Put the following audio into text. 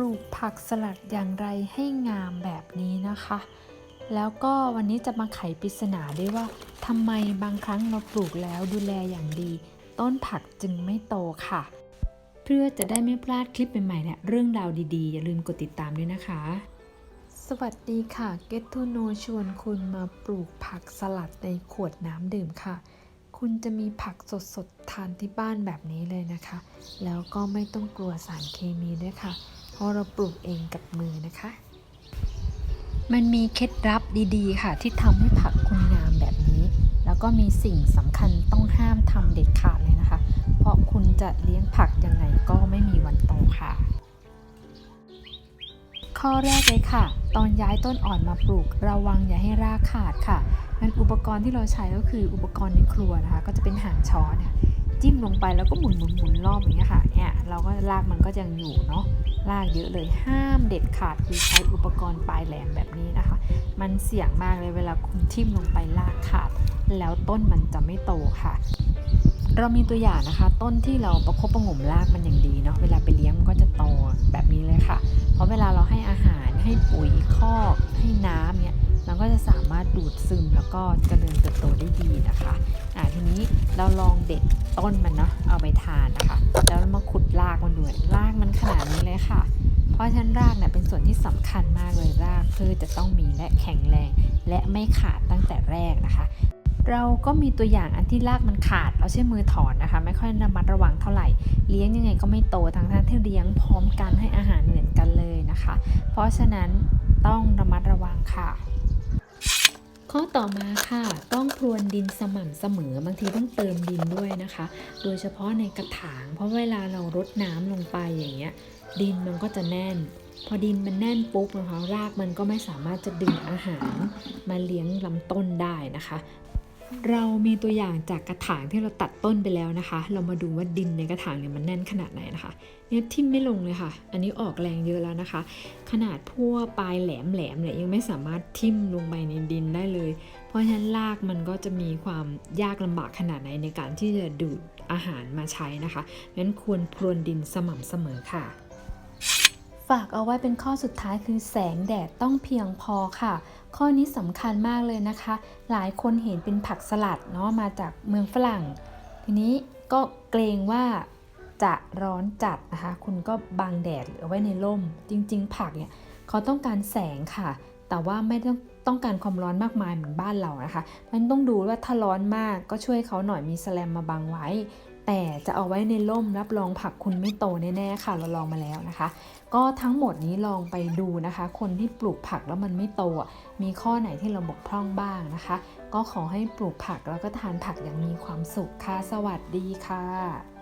ลูกผักสลัดอย่างไรให้งามแบบนี้นะคะ แล้วก็วันนี้จะมาไขปริศนาด้วยว่าทำไมบางครั้งเราปลูกแล้วดูแลอย่างดี ต้นผักจึงไม่โตค่ะ เพื่อจะได้ไม่พลาดคลิปใหม่ๆเนี่ยเรื่องราวดีๆ อย่าลืมกดติดตามด้วยนะคะ สวัสดีค่ะ Get to Know ชวนคุณมาปลูกผักสลัดในขวดน้ำดื่มค่ะคุณจะมีผักสดๆ ทานที่บ้านแบบนี้เลยนะคะ แล้วก็ไม่ต้องกลัวสารเคมีด้วยค่ะ ราะเราปลูกเองกับมือนะคะ มันมีเคล็ดลับดีๆ ค่ะ ที่ทำให้ผักคุณงามแบบนี้ แล้วก็มีสิ่งสำคัญต้องห้ามทำเด็ดขาดเลยนะคะ เพราะคุณจะเลี้ยงผักยังไงก็ไม่มีวันโตค่ะ ข้อแรกเลยค่ะ ตอนย้ายต้นอ่อนมาปลูก ระวังอย่าให้รากขาดค่ะงั้นอุปกรณ์ที่เราใช้ก็คืออุปกรณ์ในครัวนะคะ ก็จะเป็นหางช้อนค่ะ จิ้มลงไปแล้วก็หมุนหมุนหมุนรอบอย่างเงี้ยค่ะเนี่ยเราก็รากมันก็ยังอยู่เนาะรากเยอะเลยห้ามเด็ดขาดคือใช้อุปกรณ์ปลายแหลมแบบนี้นะคะ มันเสี่ยงมากเลยเวลาคุณทิ่มลงไปรากขาด แล้วต้นมันจะไม่โตค่ะ เรามีตัวอย่างนะคะ ต้นที่เราประคบประงมรากมันอย่างดีเนาะเวลาไปเลี้ยงมันก็จะโตแบบนี้เลยค่ะ เพราะเวลาเราให้อาหารให้ปุ๋ยคอกให้น้ำเนี่ยมันก็จะสามารถดูดซึมแล้วก็เจริญเติบโตได้ดีนะคะอ่าทีนี้เราลองเด็ด ต้นมันเนาะเอาไปทานนะคะ แล้วมาขุดรากมันดูรากมันขนาดนี้เลยค่ะ เพราะฉะนั้นรากเนี่ยเป็นส่วนที่สำคัญมากเลยรากพืชจะต้องมีและแข็งแรง และไม่ขาดตั้งแต่แรกนะคะ เราก็มีตัวอย่างอันที่รากมันขาดเราใช้มือถอนนะคะ ไม่ค่อยระมัดระวังเท่าไหร่เลี้ยงยังไงก็ไม่โตทั้งท่านที่เลี้ยงพร้อมกันให้อาหารเหมือนกันเลยนะคะ เพราะฉะนั้นต้องระมัดระวังค่ะ ข้อต่อมาค่ะ ต้องพรวนดินสม่ำเสมอบางทีต้องเติมดินด้วยนะคะ โดยเฉพาะในกระถาง เพราะเวลาเรารดน้ำลงไปอย่างเงี้ย ดินมันก็จะแน่น พอดินมันแน่นปุ๊บนะคะรากมันก็ไม่สามารถจะดึงอาหารมาเลี้ยงลำต้นได้นะคะ เรามีตัวอย่างจากกระถางที่เราตัดต้นไปแล้วนะคะ เรามาดูว่าดินในกระถางเนี่ยมันแน่นขนาดไหนนะคะ เนี่ยทิ่มไม่ลงเลยค่ะ อันนี้ออกแรงเยอะแล้วนะคะ ขนาดพวกปลายแหลมแหลมเนี่ยยังไม่สามารถทิ่มลงไปในดินได้เลย เพราะฉะนั้นรากมันก็จะมีความยากลำบากขนาดไหนในการที่จะดูดอาหารมาใช้นะคะงั้นควรพรวนดินสม่ำเสมอค่ะ ฝากเอาไว้เป็นข้อสุดท้ายคือแสงแดดต้องเพียงพอค่ะ ข้อนี้สำคัญมากเลยนะคะ หลายคนเห็นเป็นผักสลัดเนาะมาจากเมืองฝรั่ง ทีนี้ก็เกรงว่าจะร้อนจัดนะคะ คุณก็บังแดดเอาไว้ในร่ม จริง ๆ ผักเนี่ยเขาต้องการแสงค่ะ แต่ว่าไม่ต้องต้องการความร้อนมากมายเหมือนบ้านเรานะคะ มันต้องดูว่าถ้าร้อนมากก็ช่วยเขาหน่อยมีแสแลมมาบังไว้ แต่จะเอาไว้ในร่มรับรองผักคุณไม่โตแน่ๆค่ะเราลองมาแล้วนะคะ ก็ทั้งหมดนี้ลองไปดูนะคะ คนที่ปลูกผักแล้วมันไม่โต มีข้อไหนที่เราบกพร่องบ้างนะคะ ก็ขอให้ปลูกผักแล้วก็ทานผักอย่างมีความสุขค่ะสวัสดีค่ะ